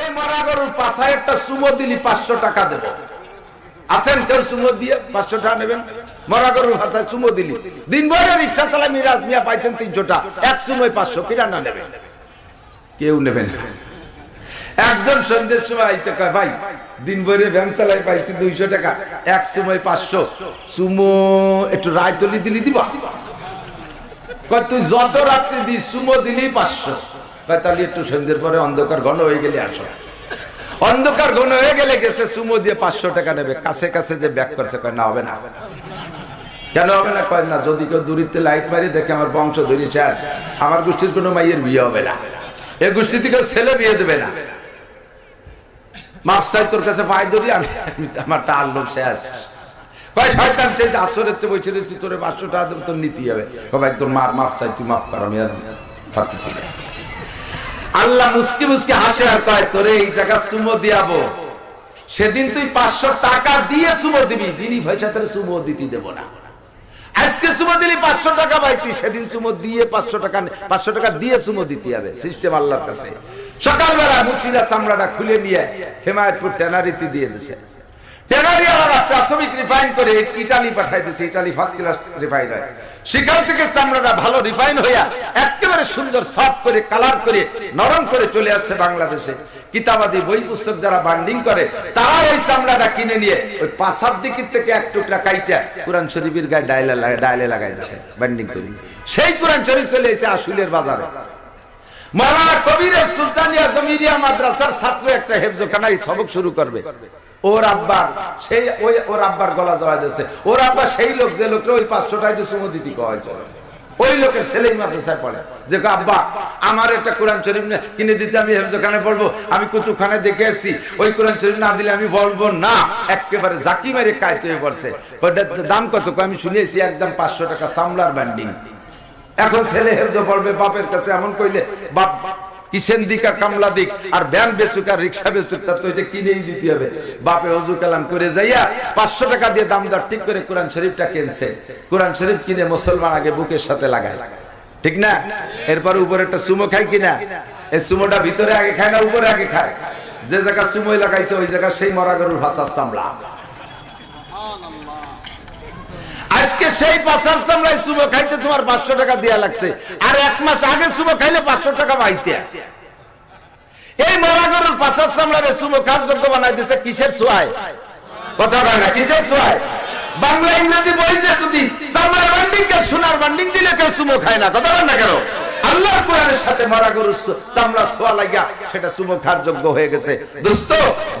এই গরুর পাশায় একটা সুমো দিলি, পাঁচশো টাকা দেবো। আসেন কেউ সুমো দিয়ে পাঁচশো টাকা নেবেন? মরা গরুর দিলি। কেউ নেবেন একজন সন্ধ্যের সময় আইছে, কয়, ভাই দিন ভরে ভ্যান চালাই পাইছি দুইশো টাকা। এক সময় পাঁচশো। সুমো একটু রায় তুলি দিলি দিবা? কয়, তুই যত রাত্রি দিস, সুমো দিলি পাঁচশো। কয় একটু সন্ধ্যের পরে অন্ধকার ঘন হয়ে গেলে আসো। অন্ধকার ঘন হয়ে গেলে গেছে, সুমো দিয়ে পাঁচশো টাকা নেবে। কাছে কাছে যে ব্যাক করছে, কয়, না, হবে না। কেন হবে না? কয়, না, যদি কেউ দূরিতে লাইট মারি, দেখে আমার বংশ ধরি শেষ আমার গোষ্ঠীর কোনো মাইয়ের বিয়ে হবে না। এ গোষ্ঠী থেকে ছেলে বিয়ে দেবে না। চাই, তোর কাছে পাই ধরি, আমি আমি- আমার টাল লোক শেষ শয়তান বসে রয়েছি, তোর পাঁচশো টাকা দেবে, তোর নীতি হবে। কয় তোর মার মাপ চাই, তুই মাপ কর, আমি আর পারতেছি না। আল্লাহ মুসকি মুসকি হাসে আর কয়, তোরে এই জায়গা সুমো দিয়াবো। সেদিন তুই পাঁচশো টাকা দিয়ে সুমো দিবি, দিনই পয়সা তোর সুমো দিতে দেবো না। আজকে সুমো দিলি পাঁচশো টাকা পাইতি, সেদিন সুমো দিয়ে পাঁচশো টাকা পাঁচশো টাকা দিয়ে সুমো দিতে হবে, সিস্টেম আল্লাহর কাছে। সকালবেলা মুসিরা চামড়াটা খুলে নিয়ে হেমায়তপুর ট্যানারিতে দিয়ে দিছে। বাংলাদেশে। কিতাবাদি বই পুস্তক যারা বান্ডিং করে, তারা ওই চামড়াটা কিনে নিয়ে ওই পাশার থেকে এক টুকরা কাইটা কোরআন শরীফের গায়ে ডাইলে ডাইলে লাগাই দিছে বান্ডিং করে। সেই কোরআন শরীফ চলে এসে আশুলের বাজারে। মাওলানা কবিরের সুলতানিয়া জমিরিয়া মাদ্রাসার ছাত্র একটা হেফজখানায় সবক শুরু করবে। ওর আব্বার, সেই ওই ওর আব্বার গলা ওর আব্বা সেই লোক, যে লোকটা ওই দিয়ে ওই লোকের ছেলেই মাদ্রাসায় পড়ে। যে আব্বা, আমার একটা কোরআন শরীফ কিনে দিতে আমি হেফজখানে পড়ব আমি দেখে এসেছি। ওই কোরআন শরীফ না দিলে আমি বলব না। একেবারে জাকি মেরে কায়ত হয়ে পড়ছে। দাম কত? আমি শুনেছি একদম পাঁচশো টাকা সামলার ব্যান্ডিং এখন ছেলে হেফজ পড়বে বাপের কাছে এমন কইলে, বাপ কিসেন দিক আর কামলা দিক? আর বেচুক আর রিক্সা বেচুক তার তো এটা কিনেই দিতে হবে। বাপে কালাম করে যাইয়া পাঁচশো টাকা দিয়ে দাম দর ঠিক করে কোরআন শরীফটা কোরআন শরীফ কিনে মুসলমান আগে বুকের সাথে লাগায়। ঠিক না? এরপর উপরে একটা সুমো খায় কিনা? এই সুমোটা ভিতরে আগে খায় না উপরে আগে খায়? যে জায়গা সুমোই লাগাইছে, ওই জায়গা সেই মরা গরুর ভাষার চামড়া আজকে সেই পাশার চামড়ায় চুবো খাইতে তোমার পাঁচশো টাকা দেওয়া লাগছে। আর এক মাস আগে চুবো খাইলে পাঁচশো টাকা পাইতে। এই মরা গরুর পাশার চামড়ারে চুবো খার যোগ্য বানাই দিছে? কিসের সোয়ায়? কথা না, কিসের সোয়ায়? বাংলা ইংরেজি বই যদি চামড়ার বান্ডিং সোনার বান্ডিং দিলে কেউ চুমো খায় না, কথা না কেন? আল্লাহর কোরআনের সাথে মরা গরুর চামড়া সোয়া লাগিয়া সেটা চুমো খার যোগ্য হয়ে গেছে। দোস্ত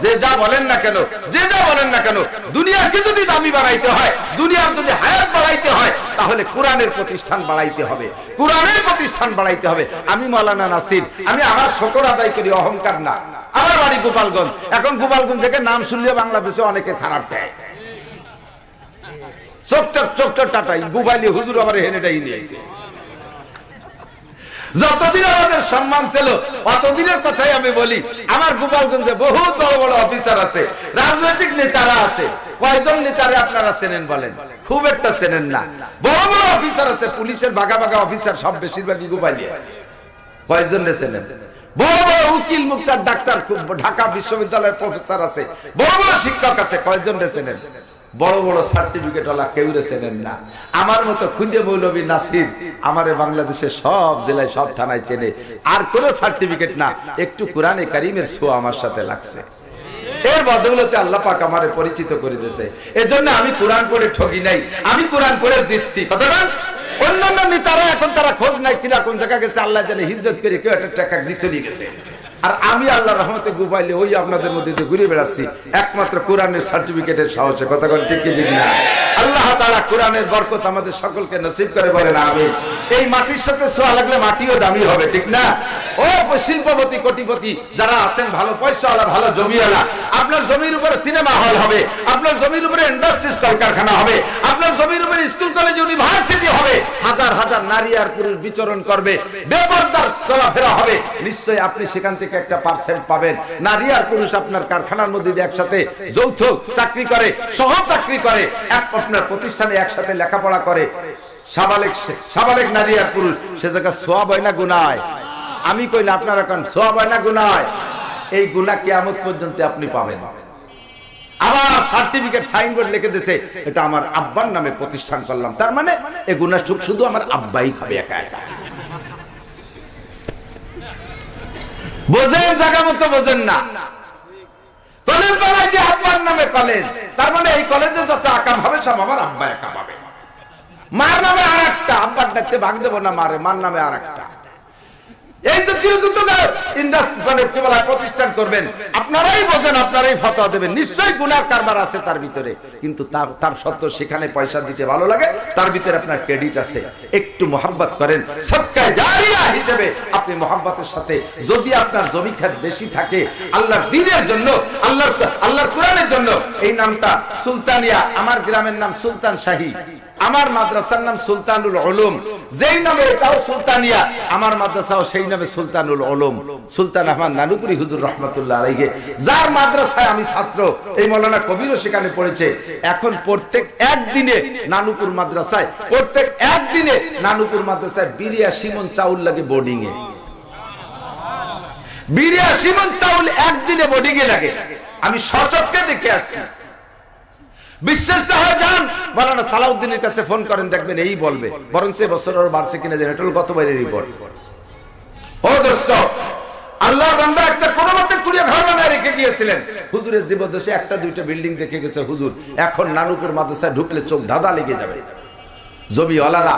যে যা বলেন না কেন, যে যা বলেন না কেন, দুনিয়াকে যদি দামি বাড়াইতে হয়, দুনিয়ার যদি হায়াত বাড়াইতে হয়, তাহলে কোরআনের প্রতিষ্ঠান বাড়াইতে হবে। কোরআনের প্রতিষ্ঠান বাড়াইতে হবে। আমি মাওলানা নাসির, আমি আমার শকর আদায় করি, অহংকার না। আমার বাড়ি গোপালগঞ্জ। এখন গোপালগঞ্জ থেকে নাম শুনলে বাংলাদেশে অনেকে খারাপ দেয়। চোখটার চোখটার টাটাই গুবাইলি হুজুর আমার হেনেটাই নিয়েছে। যতদিন আমাদের সম্মান ছিল, অতদিনের কথাই আমি বলি। আমার গোপালগঞ্জে বহুত বড় বড় অফিসার আছে, রাজনৈতিক নেতারা আছে। কয়জন নেতারে আপনারা চেনেন বলেন? খুব একটা চেনেন না। বড় বড় অফিসার আছে, পুলিশের বাঘা বাঘা অফিসার সব বেশিরভাগই গোপালিয়া। কয়জন চেনেন? বড় বড় উকিল মুক্তার ডাক্তার, ঢাকা বিশ্ববিদ্যালয়ের প্রফেসর আছে। বড় বড় শিক্ষক আছে, কয়জন চেনেন? বড় বড় সার্টিফিকেট ওলা কেউ চেনেন না। আমার মতো খুদে মৌলবী নাসির আমারে বাংলাদেশে সব জেলায়, সব থানায় চেনে। আর কোনো সার্টিফিকেট না। একটু কোরআনে কারিমের শো আমার সাথে লাগছে। এর বদৌলতে আল্লাহ পাক আমারে পরিচিত করে দিয়েছে। এর জন্য আমি কোরআন পড়ে ঠকি নাই। আমি কোরআন পড়ে জিতছি। অন্যান্য নেতারা এখন তারা খোঁজ নাই কিনা, কোন জায়গা গেছে, আল্লাহ জানে হিজরত করে কেউ একটা টাকা দিয়ে চলে গেছে। আর আমি আল্লাহ রহমতে গুবাইলে ওই আপনাদের মধ্যে দিয়ে ঘুরে বেড়াচ্ছি। একমাত্র কোরআনের সার্টিফিকেটের সাহসে। কথা বলে ঠিক ঠিক না? আল্লাহ তাআলা কোরআনের বরকত আমাদের সকলকে নসিব করে বলেন আমি এই মাটির সাথে সোয়া লাগলে মাটিও দামি হবে, ঠিক না? ও শিল্পপতি, কোটিপতি, যারা আছেন ভালো পয়সাওয়ালা, ভালো জমিওয়ালা, আপনার জমির উপরে সিনেমা হল হবে, আপনার জমির উপরে ইন্ডাস্ট্রিজ কলকারখানা হবে, আপনার জমির উপরে স্কুল, কলেজ, ইউনিভার্সিটি হবে, হাজার হাজার নারী আর পুরুষ বিচরণ করবে বেপরদার চলাফেরা হবে। নিশ্চয়ই আপনি সেখান থেকে একটা পার্সেন্ট পাবেন। নারী আর পুরুষ আপনার কারখানার মধ্যে দিয়ে একসাথে যৌথ চাকরি করে, সহ চাকরি করে, এক আপনার প্রতিষ্ঠানে একসাথে লেখাপড়া করে। সাবালেক সাবালেক নারী আর পুরুষ, সে জায়গা সোয়াব হয় না গুনায়? আমি কই না, আপনারা কোন সোয়াব হয় না গুনায়? এই গুণা কিয়ামত পর্যন্ত আপনি পাবেন। আবার সার্টিফিকেট সাইনবোর্ড লিখে দিয়েছে, এটা আমার আব্বার নামে প্রতিষ্ঠান করলাম। তার মানে এই গুণা সুখ শুধু আমার আব্বাই খাবে একা একা। বোঝেন, জায়গা মতো বোঝেন না। কলেজ বানায় যে আব্বার নামে কলেজ, তার মানে এই কলেজে যত আকাম হবে, সব আমার আব্বা একা পাবে। মার নামে আর একটা আব্বার দেখতে ভাগ দেবো না মারে, মার নামে আর একটা এই জাতীয় যত মানে প্রতিষ্ঠান করবেন। আপনারাই আপনারাই ফতোয়া দেবেন। নিশ্চয়ই গুনার কারবার আছে তার ভিতরে। কিন্তু তার তার সত্ত্বেও সেখানে পয়সা দিতে ভালো লাগে, তার ভিতরে আপনার ক্রেডিট আছে। একটু করেন। জারিয়া হিসেবে আপনি সাথে, যদি আপনার জমি খাত বেশি থাকে, আল্লাহর দিনের জন্য, আল্লাহর আল্লাহর কোরআনের জন্য, এই নামটা সুলতানিয়া, আমার গ্রামের নাম সুলতান শাহী। আমার মাদ্রাসার নাম সুলতানুল উলুম। যেই নামে এটাও সুলতানিয়া, আমার মাদ্রাসাও সেই নামে সুলতানুল উলুম। সুলতান আহমদ নানুপুরি হুজুর রহমতুল্লাহ আলাইহি। যার মাদ্রাসায় আমি ছাত্র, এই মৌলানা কবিরও সেখানে পড়েছে। এখন প্রত্যেক একদিনে নানুপুর মাদ্রাসায়, প্রত্যেক একদিনে নানুপুর মাদ্রাসায় বিরিয়া সিমন চাউল লাগে বোর্ডিং এ বিরিয়া সিমন চাউল একদিনে বোর্ডিং এ লাগে। আমি সচককে দেখে আসছি। বিশ্বাস তো হয় যান মালানা সালাউদ্দিনের কাছে ফোন করেন, দেখবেন এই বলবে। বরং সে বছর বাড়ছে কিনা জানেন এটা রিপোর্ট ও দোস্ত, আল্লাহ বান্দা একটা ঘর বানায় রেখে গিয়েছিলেন। একটা, দুইটা বিল্ডিং দেখে গেছে হুজুর। এখন নানুপুর মাদ্রাসায় ঢুকলে চোখ ধাঁধা লেগে যাবে। জমিওয়ালারা,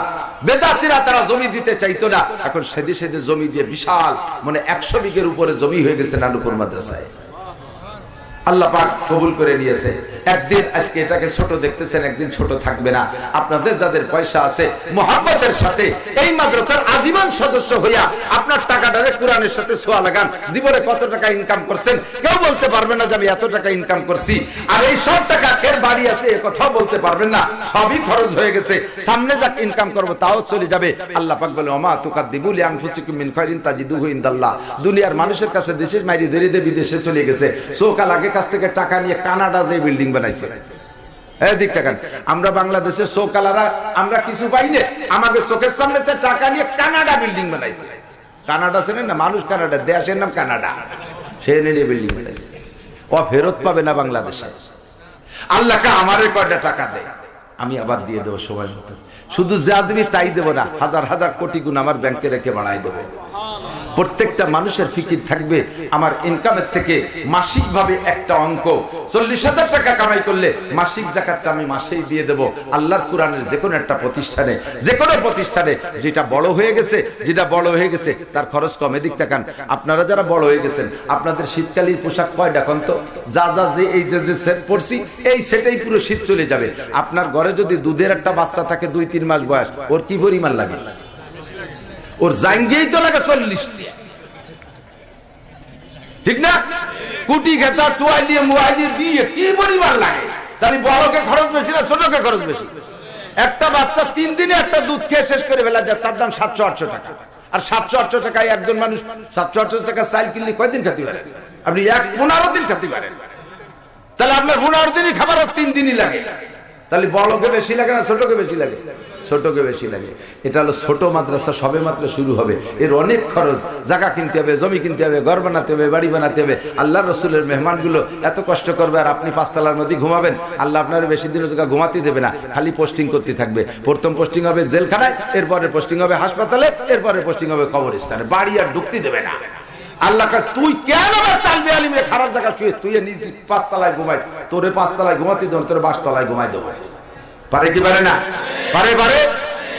বেদাতিরা তারা জমি দিতে চাইতো না। এখন সেদে সেদে জমি দিয়ে বিশাল মানে একশো বিঘের উপরে জমি হয়ে গেছে নানুপুর মাদ্রাসায়। আল্লাহ পাক কবুল করে নিয়েছে। একদিন আজকে এটাকে ছোট দেখতেছেন, একদিন ছোট থাকবে না। আপনাদের যাদের পয়সা আছে মোহাম্মতের সাথে এই মাদ্রাসার আজীবন সদস্য হইয়া আপনার টাকাটারে কোরআনের সাথে ছোঁয়া লাগান। জীবনে কত টাকা ইনকাম করছেন, কেউ বলতে পারবে না যে আমি এত টাকা ইনকাম করছি। আর এই সব টাকা ফের বাড়ি আছে, এ কথাও বলতে পারবেন না। সবই খরচ হয়ে গেছে। সামনে যাক ইনকাম করব, তাও চলে যাবে। আল্লাহ পাক বলে, ওমা তুকার দিবুলি আনফুসিকুম মিন খায়রিন তাজিদুহু ইনদাল্লাহ। দুনিয়ার মানুষের কাছে দেশের মাইরি দিয়ে বিদেশে চলে গেছে। সোকাল আগে কাছ থেকে টাকা নিয়ে কানাডা যে বিল্ডিং বানাইছে। আমরা বাংলাদেশের আমরা কিছু আমাদের চোখের সামনে টাকা নিয়ে কানাডা বিল্ডিং বানাইছে। কানাডা ছিলেন না? মানুষ কানাডা, দেশের নাম কানাডা। সে নিয়ে বিল্ডিং বানাইছে। ও ফেরত পাবে না বাংলাদেশে। আল্লাহকে কয়টা টাকা দেয়? আমি আবার দিয়ে দেবো সময় মতো। শুধু যা দিবি তাই দেবো না, হাজার হাজার কোটি গুণ আমার ব্যাংকে রেখে বাড়াই দেবো। প্রত্যেকটা মানুষের ফিকির থাকবে। আমার ইনকামের থেকে মাসিক ভাবে একটা অঙ্ক। চল্লিশ হাজার টাকা কামাই করলে মাসিক জাকাতটা আমি মাসেই দিয়ে দেব। আল্লাহর কোরআনের যে কোনো একটা প্রতিষ্ঠানে, যে কোনো প্রতিষ্ঠানে, যেটা বড় হয়ে গেছে, যেটা বড় হয়ে গেছে, তার খরচ কম। এদিক তাকান, আপনারা যারা বড় হয়ে গেছেন, আপনাদের শীতকালীন পোশাক কয়টা কন্ত? যা যা, যে, এই, যে সেট পরছি, এই সেটাই পুরো শীত চলে যাবে। আপনার ঘরে যদি দুধের একটা বাচ্চা থাকে, দুই, তিন মাস বয়স, ওর কি পরিমাণ লাগে? ওর জাঙ্গিয়েই তো লাগে চল্লিশটি। ঠিক না? কুটি খেতা টুয়ালিয়ে মুয়ালিয়ে দিয়ে কি পরিমাণ লাগে? তাহলে বড়কে খরচ বেশি না, ছোটকে খরচ বেশি? একটা বাচ্চা তিন দিনে একটা দুধ খেয়ে শেষ করে ফেলা যায়, তার দাম সাতশো, আটশো টাকা। আর সাতশো, আটশো টাকায় একজন মানুষ, সাতশো, আটশো টাকা চাইল কিনলে কয়দিন খেতে পারেন আপনি এক পনেরো দিন খেতে পারেন। তাহলে আপনার পনেরো দিনই খাবার তিন দিনই লাগে। তাহলে বড়কে বেশি লাগে না ছোটকে বেশি লাগে? ছোটকে বেশি লাগে। এটা হলো ছোট মাদ্রাসা, সবে মাত্র শুরু হবে। এর অনেক খরচ। জায়গা কিনতে হবে, জমি কিনতে হবে, ঘর বানাতে হবে, বাড়ি বানাতে হবে। আল্লাহ রসুলের মেহমানগুলো এত কষ্ট করবে আর আপনি পাঁচতলার নদী ঘুমাবেন, আল্লাহ আপনার বেশি দিনের জায়গা ঘুমাতে দেবে না। খালি পোস্টিং করতে থাকবে। প্রথম পোস্টিং হবে জেলখানায় এরপরে পোস্টিং হবে হাসপাতালে এরপরে পোস্টিং হবে কবরস্থানে। বাড়ি আর ঢুকতে দেবে না। আল্লাহকে তুই কেন খারাপ জায়গা তুই পাঁচতলায় ঘুমাই, তোরে পাঁচতলায় ঘুমাতে দেবো তোর বাসতলায় ঘুমাই দেবো পারে কি পারে না? পারে পারে।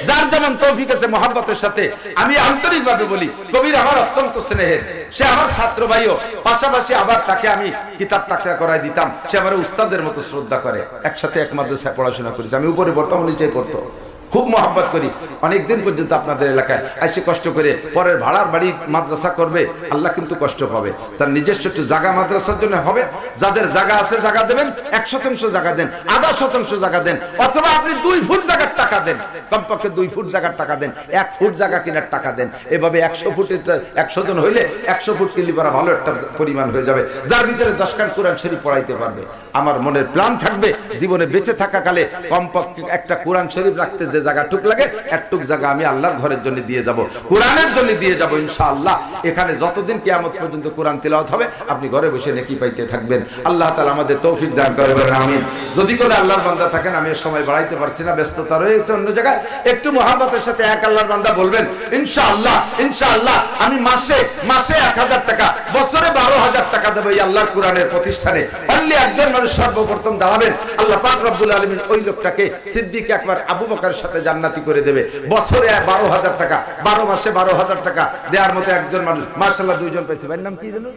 যার যেমন তৌফিক আছে, মহাব্বতের সাথে। আমি আন্তরিক ভাবে বলি, কবির আমার অত্যন্ত স্নেহের। সে আমার ছাত্র ভাইও। পাশাপাশি আবার তাকে আমি কিতাব তাকরা করাই দিতাম। সে আমার উস্তাদের মতো শ্রদ্ধা করে। একসাথে এক মাদ্রাসায় পড়াশোনা করেছে। আমি উপরে পড়তাম নিচে পড়তো। খুব মহাব্বত করি। অনেকদিন পর্যন্ত আপনাদের এলাকায়। এসে কষ্ট করে পরের ভাড়ার বাড়ি মাদ্রাসা করবে, আল্লাহ কিন্তু কষ্ট পাবে। তার নিজস্ব একটু জায়গা মাদ্রাসার জন্য হবে। যাদের জায়গা আছে জায়গা দেবেন, এক শতাংশ জায়গা দেন, আধা শতাংশ জায়গা দেন, অথবা আপনি দুই ফুট জায়গার টাকা দেন, কমপক্ষে দুই ফুট জায়গার টাকা দেন, এক ফুট জায়গা কেনার টাকা দেন। এভাবে একশো ফুটের একশো জন হইলে একশো ফুট কিনলে পরা ভালো একটা পরিমাণ হয়ে যাবে। যার ভিতরে দশ কান কোরআন শরীফ পড়াইতে পারবে। আমার মনের প্ল্যান থাকবে, জীবনে বেঁচে থাকাকালে কমপক্ষে একটা কোরআন শরীফ রাখতে যে যে জায়গা টুক লাগে একটুক জায়গা আমি আল্লাহর ঘরের জন্য দিয়ে যাব, কোরআনের জন্য দিয়ে যাব ইনশাআল্লাহ। এখানে যতদিন কিয়ামত পর্যন্ত কোরআন তেলাওয়াত হবে, আপনি ঘরে বসে নেকি পাইতে থাকবেন। আল্লাহ তাআলা আমাদের তৌফিক দান করে বলেন, আমিন। যদি করে আল্লাহর বান্দা থাকেন, আমি সময় বাড়াইতে পারছি না, ব্যস্ততা রয়েছে অন্য জায়গায়, একটু মহাব্বতের সাথে এক আল্লাহর বান্দা বলবেন, ইনশাআল্লাহ ইনশাআল্লাহ, আমি মাসে মাসে এক হাজার টাকা, বছরে বারো হাজার টাকা দেবো এই আল্লাহর কোরআনের প্রতিষ্ঠানে। পারলে একজন মানুষ সর্বপ্রথম দাঁড়াবেন, আল্লাহ পাক রব্বুল আলমিন ওই লোকটাকে সিদ্দিক একবার আবু বকার সাথে জান্নাতি করে দেবে বছরে বারো হাজার টাকা বারো মাসে বারো হাজার টাকা দেওয়ার মতো একজন মানুষ মার্শাল্লাহ দুইজন পেয়েছে ভাইয়ের নাম কি জানো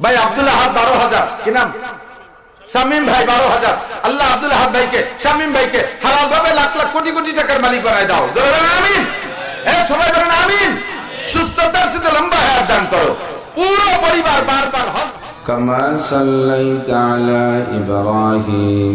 ভাই আব্দুল্লাহ হাত বারো হাজার কি নাম শামিম ভাই বারো হাজার আল্লাহ আব্দুল হাত ভাইকে শামিম ভাইকে হালাল ভাবে লাখ লাখ কোটি কোটি টাকার মালিক বানায় দাও জোরে বলেন আমিন হ্যাঁ সবাই বলেন আমিন সুস্থতার সাথে লম্বা হায়াত দান করো পুরো পরিবার বারবার হজ كما صليت على إبراهيم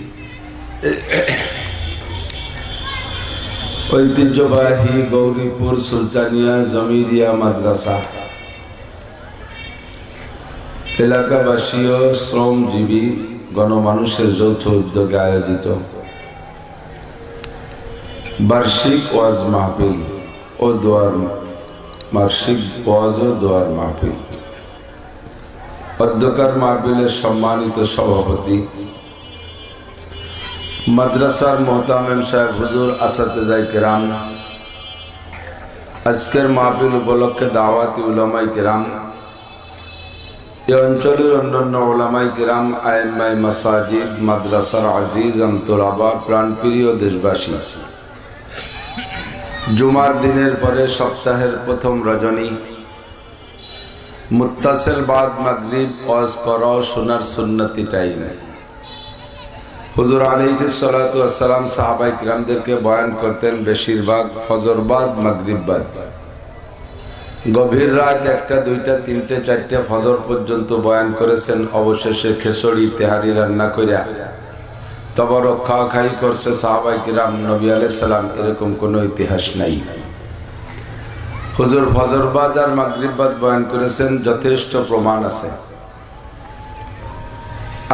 ঐতিহ্যবাহী গৌরীপুর সুলতানিয়া জমিরিয়া মাদ্রাসা। এলাকাবাসী ও শ্রমজীবী গণমানুষের যৌথ উদ্যোগে আয়োজিত। বার্ষিক ওয়াজ মাহফিল ও দোয়ার বার্ষিক ওয়াজ ও দোয়ার মাহফিল। অধ্যকার মাহফিলের সম্মানিত সভাপতি মাদ্রাসার মোহতামেম সাহেব হুজুর আসাদাই কেরাম। আজকের মাহফিল উপলক্ষে দাওয়াতি উলামাই কেরাম। এ অঞ্চলের অন্যান্য ওলামাই কেরাম আইনমাই মাসাজিদ, মাদ্রাসার আজিজ আন্তরাবা প্রাণপ্রিয় দেশবাসী। জুমার দিনের পরে সপ্তাহের প্রথম রজনী। মুত্তাসেল বাদ মাগরিব, ওয়াজ করাও সোনার সুন্নতি টাইম হুজুর আলাইহি সালাতু আসসালাম সাহাবাই কিরামদেরকে বয়ান করতেন বেশিরভাগ ফজরবাদ মাগরিববাদ গভীর রাত একটা, দুইটা, তিনটে, চারটে ফজর পর্যন্ত বয়ান করেছেন, অবশেষে খেসড়ি, তেহারি রান্না করিয়া তবে রক্ষা খাই করছে সাহাবাই কিরাম, নবী আলাইসালাম এরকম কোনো ইতিহাস নাই। হুজুর ফজরবাদ আর মাগরিববাদ বয়ান করেছেন, যথেষ্ট প্রমাণ আছে।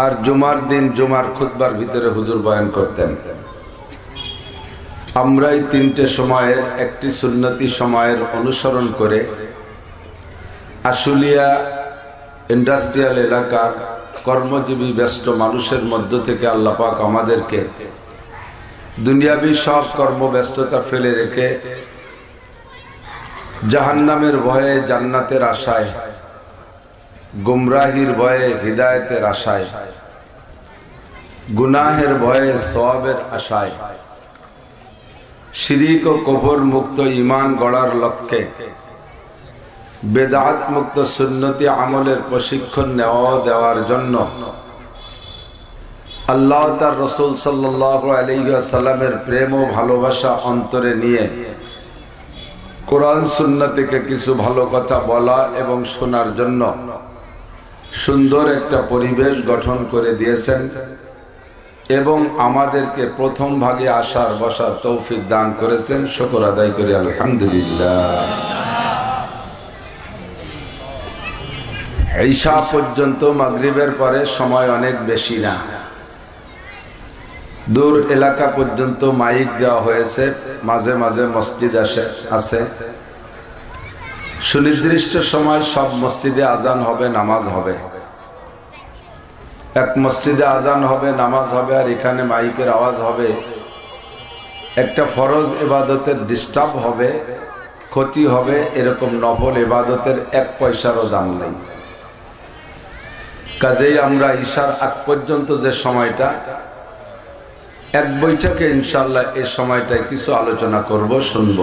আর জুমার দিন জুমার খুতবার ভিতরে হুজুর বয়ান করতেন। আমরাই তিনটে সময়ের, একটি সুন্নতি সময়ের অনুসরণ করে আশুলিয়া ইন্ডাস্ট্রিয়াল এলাকার কর্মজীবী ব্যস্ত মানুষের মধ্য থেকে আল্লাপাক আমাদেরকে দুনিয়াবী সব কর্মব্যস্ততা ফেলে রেখে জাহান্নামের ভয়ে জান্নাতের আশায় গুমরাহির ভয়ে হৃদায়তের আশায়, গুনাহের ভয়ে সবের আশায়, শিরিক ও কবর মুক্ত ইমান গড়ার লক্ষ্যে বেদাত মুক্ত সুন্নতি আমলের প্রশিক্ষণ নেওয়া দেওয়ার জন্য আল্লাহ তার রসুল সাল্লামের প্রেম ও ভালোবাসা অন্তরে নিয়ে কোরআন সুন্না থেকে কিছু ভালো কথা বলা এবং শোনার জন্য সুন্দর একটা পরিবেশ গঠন করে দিয়েছেন এবং আমাদেরকে প্রথম ভাগে আসার, বসার তৌফিক দান করেছেন। শকর আদায় করি, আলহামদুলিল্লাহ। ঈশা পর্যন্ত মাগরিবের পরে সময় অনেক বেশি না। দূর এলাকা পর্যন্ত মাইক দেওয়া হয়েছে, মাঝে মাঝে মসজিদ আসে, আছে। সুনির্দিষ্ট সময় সব মসজিদে আজান হবে, নামাজ হবে। এক মসজিদে আজান হবে, নামাজ হবে, আর এখানে মাইকের আওয়াজ হবে। একটা ফরজ এবাদতের ডিস্টার্ব হবে, ক্ষতি হবে, এরকম নফল এবাদতের এক পয়সারও দাম নেই। কাজেই আমরা ঈশার আগ পর্যন্ত যে সময়টা, এক বৈঠকে ইনশাল্লাহ এই সময়টায় কিছু আলোচনা করব, শুনব।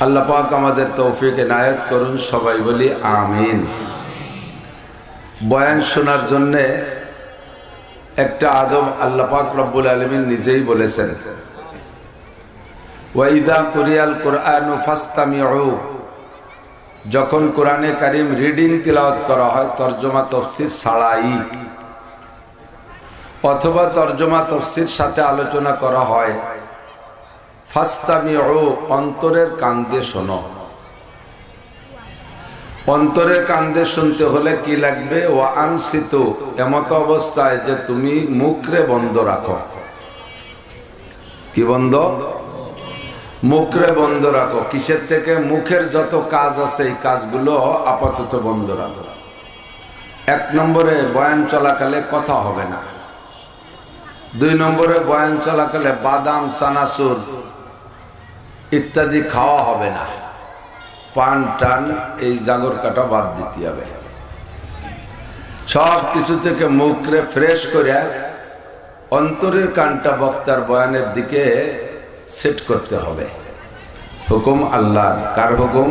আল্লাহ পাক আমাদের তৌফিক এনায়ত করুন, সবাই বলি আমিন। বয়ান শোনার জন্যে একটা আদব আল্লাহ পাক রব্বুল আলমিন নিজেই বলেছেন। ওয়াইদা কুরিয়াল কোরআন ফাস্তামিউ। যখন কোরআনে কারিম রিডিং তিলাওয়াত করা হয়, তর্জমা তফসির ছাড়াই। অথবা তর্জমা তফসির সাথে আলোচনা করা হয়। ফাস্তামিউ, অন্তরের কান্দে শোনো। অন্তরের কান্দে শুনতে হলে কি লাগবে? ও আনসিত, এমত অবস্থায় যে তুমি মুখরে বন্ধ রাখো। কি বন্ধ? মুখরে বন্ধ রাখো। কিসের থেকে? মুখের যত কাজ আছে এই কাজগুলো আপাতত বন্ধ রাখো। এক নম্বরে বয়ান চলাকালে কথা হবে না। দুই নম্বরে বয়ান চলাকালে বাদাম সানাসুর ইত্যাদি খাওয়া হবে না। পান টান এই জাগর কাটা বাদ দিতে হবে। সব কিছু থেকে মুখরে ফ্রেশ করে অন্তরের কানটা বক্তার বয়ানের দিকে সেট করতে হবে। হুকুম আল্লাহ কার হুকুম?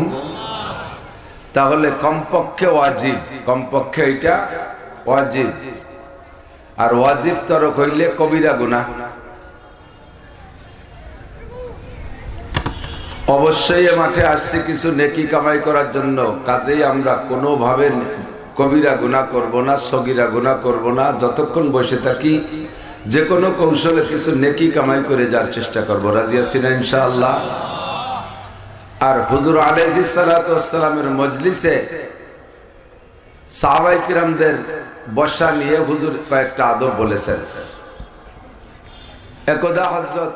তাহলে কমপক্ষে ওয়াজিব। কমপক্ষে এটা ওয়াজিব। আর ওয়াজিব তরক হইলে কবিরা গুনা অবশ্যই এ মাঠে আসছি কিছু নেকি কামাই করার জন্য। কাজেই আমরা কোনোভাবে কবিরা গুণা করব না, সগিরা গুণা করব না। যতক্ষণ বসে থাকি যে কোনো কৌশলে কিছু নেকি কামাই করে যাওয়ার চেষ্টা করব। রাজিয়া সিনা ইনশাআল্লাহ? আর হুজুর আলহিসালামের মজলিসে সাহাবাই কিরামদের বসা নিয়ে হুজুর কয়েকটা আদব বলেছেন। একদা হজরত